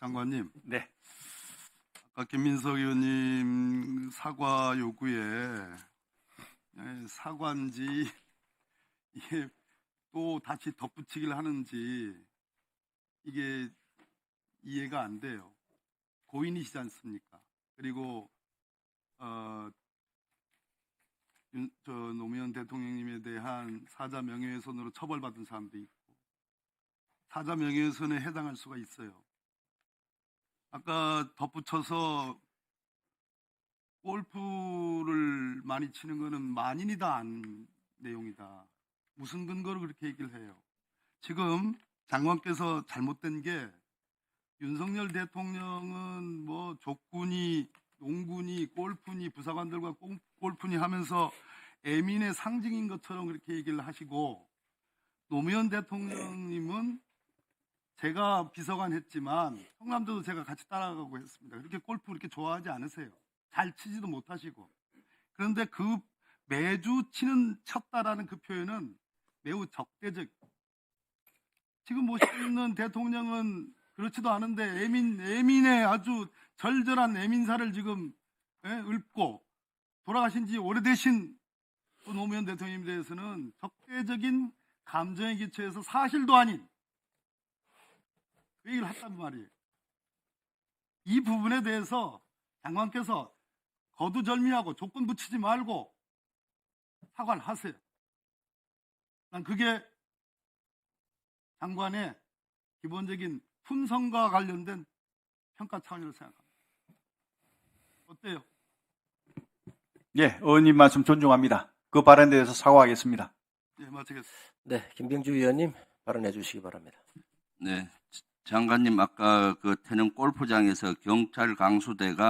장관님, 네. 아까 김민석 의원님 사과 요구에 에, 사과인지 이게 또 다시 덧붙이기를 하는지 이게 이해가 안 돼요. 고인이시지 않습니까? 그리고 어, 윤- 저 노무현 대통령님에 대한 사자 명예훼손으로 처벌받은 사람도 있고 사자 명예훼손에 해당할 수가 있어요. 아까 덧붙여서 골프를 많이 치는 거는 만인이 다 안 내용이다. 무슨 근거로 그렇게 얘기를 해요? 지금 장관께서 잘못된 게 윤석열 대통령은 뭐 족군이 농군이 골프니 부사관들과 꽁- 골프니 하면서 애민의 상징인 것처럼 그렇게 얘기를 하시고 노무현 대통령님은 제가 비서관 했지만 성남도도 제가 같이 따라가고 했습니다. 그렇게 골프 그렇게 좋아하지 않으세요. 잘 치지도 못하시고. 그런데 그 매주 치는 쳤다라는 그 표현은 매우 적대적. 지금 모시고 있는 대통령은 그렇지도 않은데 애민 애민의 아주 절절한 애민사를 지금 예, 읊고 돌아가신 지 오래되신 또 노무현 대통령에 대해서는 적대적인 감정에 기초해서 사실도 아닌 그 얘기를 했단 말이에요. 이 부분에 대해서 장관께서 거두절미하고 조건 붙이지 말고 사과를 하세요. 난 그게 장관의 기본적인 품성과 관련된 평가 차원이라고 생각합니다. 어때요? 예, 의원님 말씀 존중합니다. 그 발언에 대해서 사과하겠습니다. 예, 마치겠습니다. 네, 김병주 의원님 발언해 주시기 바랍니다. 네, 장관님 아까 그 태릉 골프장에서 경찰 강수대가